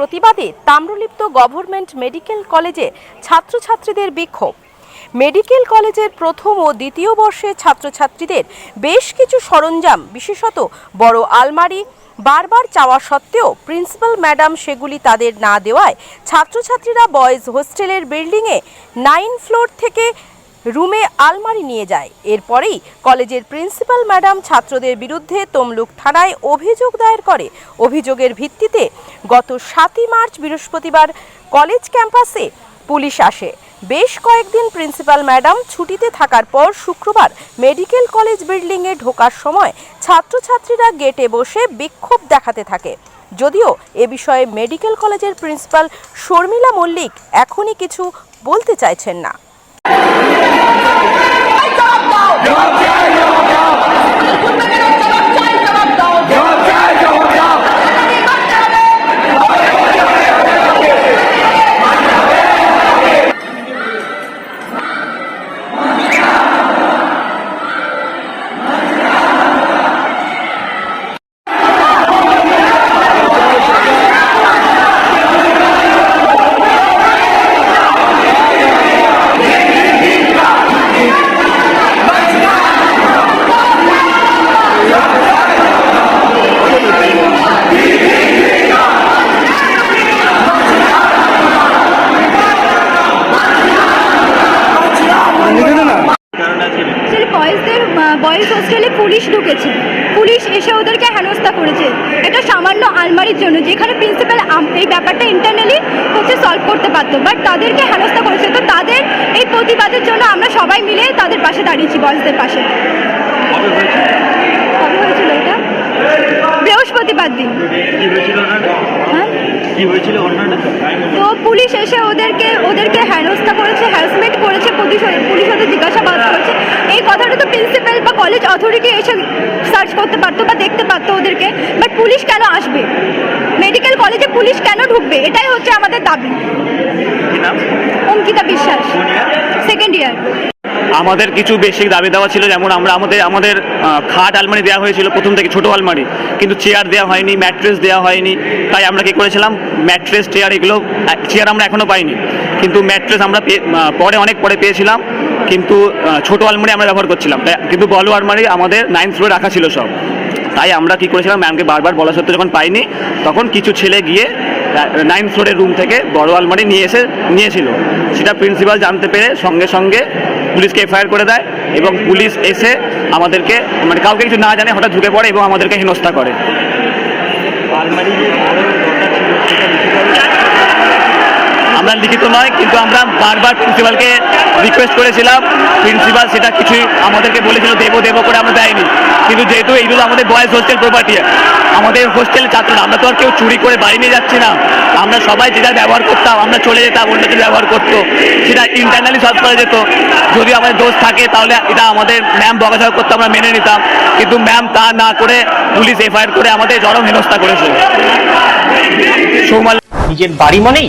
প্রতিবাদে Tamralipta government medical কলেজে ছাত্রছাত্রীদের বিক্ষোভ। মেডিকেল কলেজের প্রথম ও দ্বিতীয় বর্ষের ছাত্রছাত্রীদের বেশ কিছু সরঞ্জাম, বিশেষত বড় আলমারি, বারবার চাওয়া সত্ত্বেও প্রিন্সিপাল ম্যাডাম সেগুলি তাদের না দেওয়ায় ছাত্রছাত্রীরা বয়েজ হোস্টেলের বিল্ডিংয়ে নাইন ফ্লোর থেকে রুমে আলমারি নিয়ে যায়। এরপরেই কলেজের প্রিন্সিপাল ম্যাডাম ছাত্রদের বিরুদ্ধে তমলুক থানায় অভিযোগ দায়ের করে। অভিযোগের ভিত্তিতে গত সাতই মার্চ বৃহস্পতিবার কলেজ ক্যাম্পাসে পুলিশ আসে। বেশ কয়েকদিন প্রিন্সিপাল ম্যাডাম ছুটিতে থাকার পর শুক্রবার মেডিকেল কলেজ বিল্ডিংয়ে ঢোকার সময় ছাত্রছাত্রীরা গেটে বসে বিক্ষোভ দেখাতে থাকে। যদিও এ বিষয়ে মেডিকেল কলেজের প্রিন্সিপাল শর্মিলা মল্লিক এখনই কিছু বলতে চাইছেন না। Yok! বয়েজদের বয়েজ হোস্টেলে পুলিশ ঢুকেছে। পুলিশ এসে ওদেরকে হেনস্থা করেছে। এটা সামান্য আলমারির জন্য যেখানে প্রিন্সিপাল এই ব্যাপারটা ইন্টারনালি হচ্ছে সলভ করতে পারতো। বাট তাদেরকে হেনস্থা করেছে। তো তাদের এই প্রতিবাদের জন্য আমরা সবাই মিলে তাদের পাশে দাঁড়িয়েছি বয়েজদের পাশে। কবে হয়েছিল? এটা? বৃহস্পতিবার দিন। হ্যাঁ? তো পুলিশ এসে ওদেরকে ওদেরকে হেনস্থা করেছে হ্যারাসমেন্ট করেছে পুলিশ পুলিশ ওদের এই প্রিন্সিপাল বা কলেজ অথরিটি এসে সার্চ করতে পারতো বা দেখতে পারতো ওদেরকে বাট পুলিশ কেন আসবে? মেডিকেল কলেজে পুলিশ কেন ঢুকবে? এটাই হচ্ছে আমাদের দাবি। অঙ্কিতা বিশ্বাস। সেকেন্ড ইয়ার আমাদের কিছু বেসিক দাবি দেওয়া ছিল যেমন আমরা আমাদের আমাদের খাট আলমারি দেওয়া হয়েছিল প্রথম থেকে ছোট আলমারি কিন্তু চেয়ার দেওয়া হয়নি ম্যাট্রেস দেওয়া হয়নি তাই আমরা কি করেছিলাম? ম্যাট্রেস চেয়ার এগুলো চেয়ার আমরা এখনও পাইনি কিন্তু ম্যাট্রেস আমরা পেয়ে- পরে অনেক পরে পেয়েছিলাম। কিন্তু ছোট আলমারি আমরা ব্যবহার করছিলাম। কিন্তু বড় আলমারি আমাদের নাইন ফ্লোরে রাখা ছিল সব। তাই আমরা কি করেছিলাম ম্যামকে বারবার বলা সত্ত্বেও যখন পাইনি, তখন কিছু ছেলে গিয়ে নাইন ফ্লোরের রুম থেকে বড় আলমারি নিয়ে এসে নিয়েছিল। সেটা প্রিন্সিপাল জানতে পেরে সঙ্গে সঙ্গে পুলিশকে এফআইআর করে দেয় এবং পুলিশ এসে আমাদেরকে মানে কাউকে কিছু না জানে হঠাৎ ঢুকে পড়ে এবং আমাদেরকে হেনস্থা করে। আলমারি আমরা লিখিত নয়, কিন্তু আমরা বারবার প্রিন্সিপালকে রিকোয়েস্ট করেছিলাম। প্রিন্সিপাল সেটা কিছুই আমাদেরকে বলেছিল, দেবো দেবো করে আমরা দেয়নি। কিন্তু যেহেতু এইগুলো আমাদের বয়েজ হোস্টেল প্রপার্টি আমাদের হোস্টেল ছাত্ররা আমরা তো আর কেউ চুরি করে বাড়ি নিয়ে যাচ্ছি না। আমরা সবাই যেটা ব্যবহার করতাম, আমরা চলে যেতাম, অন্য কিছু ব্যবহার করতো। সেটা ইন্টারনালি সলভ করা যেত। যদি আমাদের দোষ থাকে, তাহলে এটা আমাদের ম্যাম বকাঝকা করতো, আমরা মেনে নিতাম। কিন্তু ম্যাম তা না করে পুলিশ এফআইআর করে আমাদের চরম হেনস্থা করেছে। সৌমাল নিজের বাড়ি মানেই